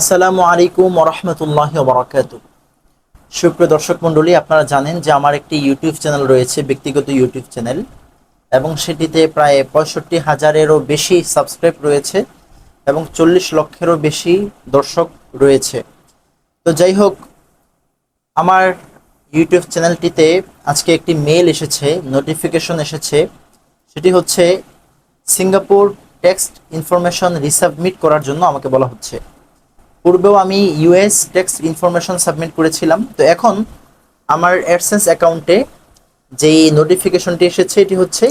আসসালামু আলাইকুম ওরহমতুল্লাহ বরাকাত সুপ্রিয় দর্শক মণ্ডলী, আপনারা জানেন যে আমার একটি ইউটিউব চ্যানেল রয়েছে, ব্যক্তিগত ইউটিউব চ্যানেল, এবং সেটিতে প্রায় পঁয়ষট্টি হাজারেরও বেশি সাবস্ক্রাইব রয়েছে এবং চল্লিশ লক্ষেরও বেশি দর্শক রয়েছে। তো যাই হোক, আমার ইউটিউব চ্যানেলটিতে আজকে একটি মেল এসেছে, নোটিফিকেশন এসেছে। সেটি হচ্ছে, সিঙ্গাপুর টেক্সট ইনফরমেশন রিসাবমিট করার জন্য আমাকে বলা হচ্ছে। পূর্বেও আমি ইউএস টেক্সট ইনফরমেশন সাবমিট করেছিলাম। তো এখন আমার অ্যাডসেন্স অ্যাকাউন্টে যেই নোটিফিকেশনটি এসেছে, এটি হচ্ছে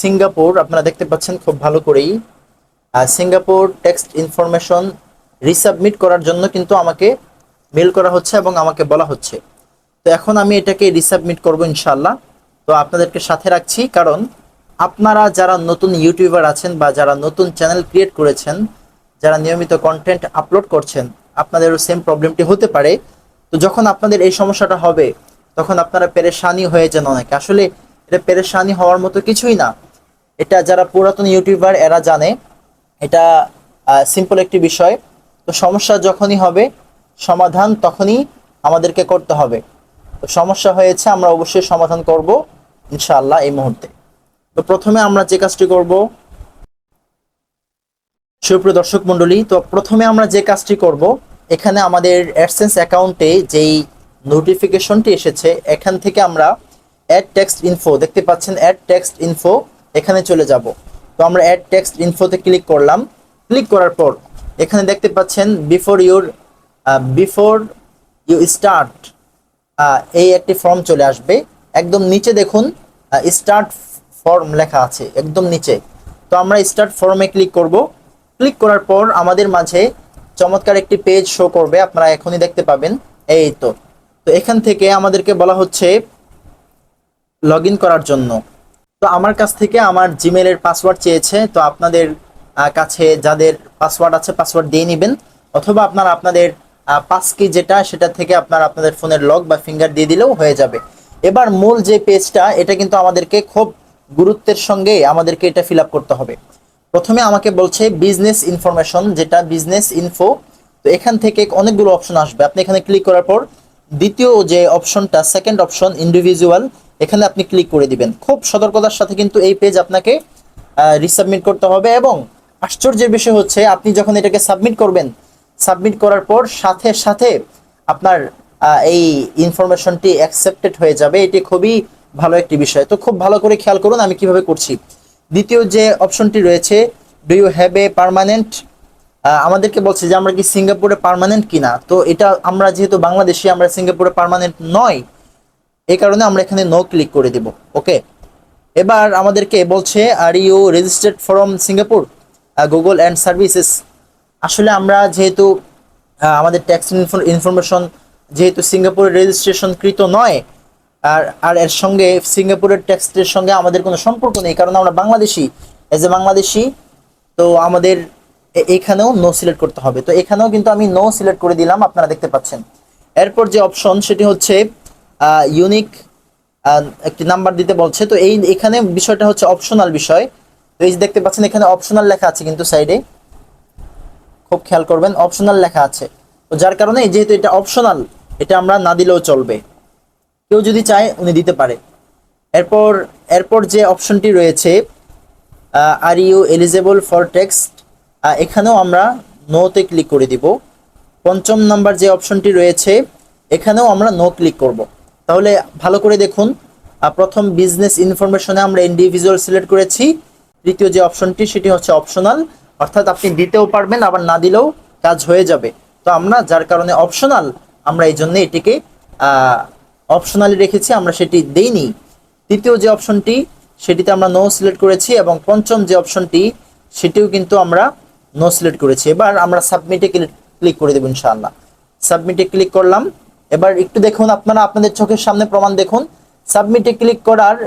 সিঙ্গাপুর আপনারা দেখতে পাচ্ছেন খুব ভালো করেই। সিঙ্গাপুর টেক্সট ইনফরমেশন রিসাবমিট করার জন্য কিন্তু আমাকে মেল করা হচ্ছে এবং আমাকে বলা হচ্ছে। তো এখন আমি এটাকে রিসাবমিট করব ইনশাল্লাহ তো আপনাদেরকে সাথে রাখছি, কারণ আপনারা যারা নতুন ইউটিউবার আছেন বা যারা নতুন চ্যানেল ক্রিয়েট করেছেন যারা নিয়মিত কন্টেন্ট আপলোড করছেন, আপনাদেরও সেম প্রবলেমটি হতে পারে। তো যখন আপনাদের এই সমস্যাটা হবে, তখন আপনারা পেরেশানি হয়ে যান অনেকে। আসলে এটা পেরেশানি হওয়ার মতো কিছুই না। এটা যারা পুরাতন ইউটিউবার এরা জানে। এটা সিম্পল একটি বিষয়। তো সমস্যা যখনই হবে, সমাধান তখনই আমাদেরকে করতে হবে। তো সমস্যা হয়েছে, আমরা অবশ্যই সমাধান করব, ইনশাআল্লাহ, এই মুহূর্তে। তো প্রথমে আমরা যে কাজটি করব সুপ্রিয় দর্শক মণ্ডলী, তো প্রথমে আমরা যে কাজটি করব, এখানে আমাদের অ্যাডসেন্স অ্যাকাউন্টে যেই নোটিফিকেশনটি এসেছে, এখান থেকে আমরা অ্যাড টেক্সট ইনফো দেখতে পাচ্ছেন অ্যাড টেক্সট ইনফো এখানে চলে যাব। তো আমরা অ্যাড টেক্সট ইনফোতে ক্লিক করলাম। ক্লিক করার পর এখানে দেখতে পাচ্ছেন before your before you start এই একটি ফর্ম চলে আসবে। একদম নিচে দেখুন স্টার্ট ফর্ম লেখা আছে, একদম নিচে। তো আমরা স্টার্ট ফর্মে ক্লিক করব। ক্লিক করার পর আমাদের মাঝে চমৎকার একটি পেজ শো করবে, আপনারা এখনই দেখতে পাবেন। এই তো। তো এখান থেকে আমাদেরকে বলা হচ্ছে লগ করার জন্য। তো আমার কাছ থেকে আমার জিমেলের পাসওয়ার্ড চেয়েছে, তো আপনাদের কাছে যাদের পাসওয়ার্ড আছে, পাসওয়ার্ড দিয়ে নেবেন। অথবা আপনারা আপনাদের পাস কি যেটা, সেটা থেকে আপনারা আপনাদের ফোনের লক বা ফিঙ্গার দিয়ে দিলেও হয়ে যাবে। এবার মূল যে পেজটা, এটা কিন্তু আমাদেরকে খুব গুরুত্বের সঙ্গে আমাদেরকে এটা ফিল করতে হবে। প্রথমে আমাকে বলছে বিজনেস ইনফরমেশন যেটা বিজনেস ইনফো তো এখান থেকে অনেকগুলো অপশন আসবে। আপনি এখানে ক্লিক করার পর দ্বিতীয় যে অপশনটা সেকেন্ড অপশন ইন্ডিভিজুয়াল এখানে আপনি ক্লিক করে দিবেন। খুব সতর্কতার সাথে কিন্তু এই পেজ আপনাকে রিসাবমিট করতে হবে এবং আশ্চর্যের বিষয় হচ্ছে আপনি যখন এটাকে সাবমিট করবেন সাবমিট করার পর সাথে সাথে আপনার এই ইনফরমেশনটি অ্যাকসেপ্টেড হয়ে যাবে। এটি খুবই ভালো একটি বিষয়। তো খুব ভালো করে খেয়াল করুন আমি কীভাবে করছি। দ্বিতীয় যে অপশনটি রয়েছে do you have a permanent আমাদেরকে বলছে যে, আমরা কি সিঙ্গাপুরে পার্মানেন্ট কিনা? তো এটা আমরা যেহেতু বাংলাদেশি, আমরা সিঙ্গাপুরে পার্মানেন্ট নয়, এই কারণে আমরা এখানে নো ক্লিক করে দেব ওকে এবার আমাদেরকে বলছে are you registered from Singapore Google and services আসলে আমরা যেহেতু আমাদের ট্যাক্স ইনফরমেশন যেহেতু সিঙ্গাপুরে রেজিস্ট্রেশন কৃত নয় আর আর এর সঙ্গে সিঙ্গাপুরের ট্যাক্সের সঙ্গে আমাদের কোনো সম্পর্ক নেই, কারণ আমরা বাংলাদেশি। এজ এ বাংলাদেশি, তো আমাদের এখানেও নো সিলেক্ট করতে হবে। তো এখানেও কিন্তু আমি নো সিলেক্ট করে দিলাম, আপনারা দেখতে পাচ্ছেন। এরপর যে অপশন সেটি হচ্ছে ইউনিক একটি নাম্বার দিতে বলছে। তো এই, এখানে বিষয়টা হচ্ছে অপশনাল বিষয়। তো এই যে দেখতে পাচ্ছেন, এখানে অপশনাল লেখা আছে কিন্তু সাইডে খুব খেয়াল করবেন অপশনাল লেখা আছে। তো যার কারণে যেহেতু এটা অপশনাল এটা আমরা না দিলেও চলবে। কেউ যদি চায়, উনি দিতে পারে। এরপর এরপর যে অপশনটি রয়েছে are you eligible for text এখানেও আমরা নোতে ক্লিক করে দিব। পঞ্চম নাম্বার যে অপশনটি রয়েছে, এখানেও আমরা নো ক্লিক করব। তাহলে ভালো করে দেখুন প্রথম বিজনেস ইনফরমেশনে আমরা ইন্ডিভিজুয়াল সিলেক্ট করেছি। তৃতীয় যে অপশনটি, সেটি হচ্ছে অপশনাল অর্থাৎ আপনি দিতেও পারবেন, আবার না দিলেও কাজ হয়ে যাবে। তো আমরা, যার কারণে অপশনাল আমরা এই জন্য এটিকে অপশনালি রেখেছি, আমরা সেটি দেইনি। তৃতীয় যে অপশনটি সেটিতে আমরা নো সিলেক্ট করেছি এবং পঞ্চম যে অপশনটি সেটিও কিন্তু আমরা নো সিলেক্ট করেছি। এবার আমরা সাবমিটে ক্লিক করে দেবো ইনশাআল্লাহ। সাবমিটে ক্লিক করলাম। এবার একটু দেখুন, আপনারা আপনাদের চোখের সামনে প্রমাণ দেখুন। সাবমিটে ক্লিক করার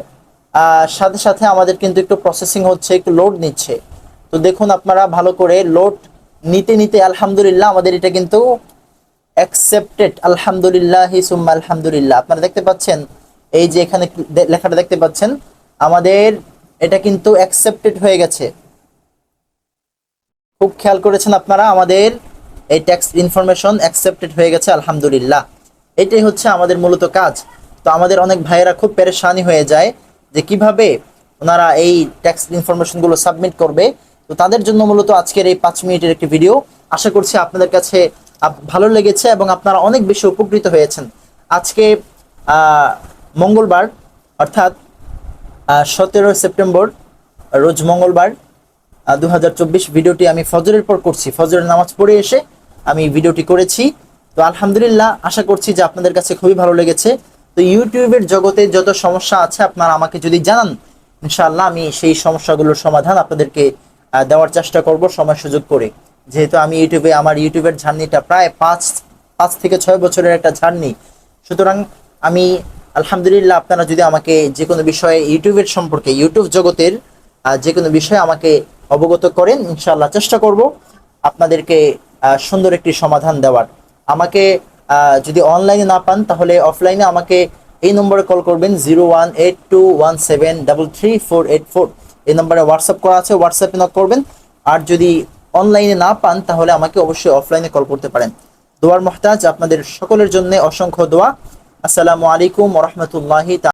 সাথে সাথে আমাদের কিন্তু একটু প্রসেসিং হচ্ছে, একটু লোড নিচ্ছে। তো দেখুন, আপনারা ভালো করে লোড নিতে নিতে আলহামদুলিল্লাহ আমাদের এটা কিন্তু অ্যাকসেপ্টেড আলহামদুলিল্লাহ সুম্মা আলহামদুলিল্লাহ আপনারা দেখতে পাচ্ছেন, এই যে এখানে লেখাটা দেখতে পাচ্ছেন, আমাদের এটা কিন্তু অ্যাকসেপ্টেড হয়ে গেছে। খুব খেয়াল করেছেন আপনারা, আমাদের এই ট্যাক্স ইনফরমেশন অ্যাকসেপ্টেড হয়ে গেছে, আলহামদুলিল্লাহ। এটাই হচ্ছে আমাদের মূলত কাজ। তো আমাদের অনেক ভাইয়েরা খুব পেরেশানি হয়ে যায় যে কীভাবে ওনারা এই ট্যাক্স ইনফরমেশনগুলো সাবমিট করবে। তো তাদের জন্য মূলত আজকের এই পাঁচ মিনিটের একটি ভিডিও আশা করছি আপনাদের কাছে ভালো লেগেছে এবং আপনারা অনেক বেশি উপকৃত হয়েছেন। আজকে মঙ্গলবার, অর্থাৎ সতেরো সেপ্টেম্বর, রোজ মঙ্গলবার দুহাজার চব্বিশ ভিডিওটি আমি ফজরের পর করছি। ফজরের নামাজ পড়ে এসে আমি ভিডিওটি করেছি। তো আলহামদুলিল্লাহ, আশা করছি যে আপনাদের কাছে খুবই ভালো লেগেছে। তো ইউটিউবের জগতে যত সমস্যা আছে, আপনারা আমাকে যদি জানান, ইনশাআল্লাহ আমি সেই সমস্যাগুলোর সমাধান আপনাদেরকে দেওয়ার চেষ্টা করব সময় সুযোগ করে। যেহেতু আমি ইউটিউবে, আমার ইউটিউবের জার্নিটা প্রায় পাঁচ পাঁচ থেকে ছয় বছরের একটা জার্নি। সুতরাং আমি আলহামদুলিল্লাহ আপনারা যদি আমাকে যে কোনো বিষয়ে ইউটিউবের সম্পর্কে, ইউটিউব জগতের যে কোনো বিষয়ে আমাকে অবগত করেন, ইনশাআল্লাহ চেষ্টা করব আপনাদেরকে সুন্দর একটি সমাধান দেওয়ার। আমাকে যদি অনলাইনে না পান, তাহলে অফলাইনে আমাকে এই নম্বরে কল করবেন, zero one eight two one seven double three four eight four. এই নম্বরে হোয়াটসঅ্যাপ করা আছে, হোয়াটসঅ্যাপে নক করবেন। আর যদি অনলাইনে না পান, তাহলে আমাকে অবশ্যই অফলাইনে কল করতে পারেন। দোয়ার মহতাজ আপনাদের সকলের জন্য অসংখ্য দোয়া। আসসালামু আলাইকুম রহমতুল্লাহি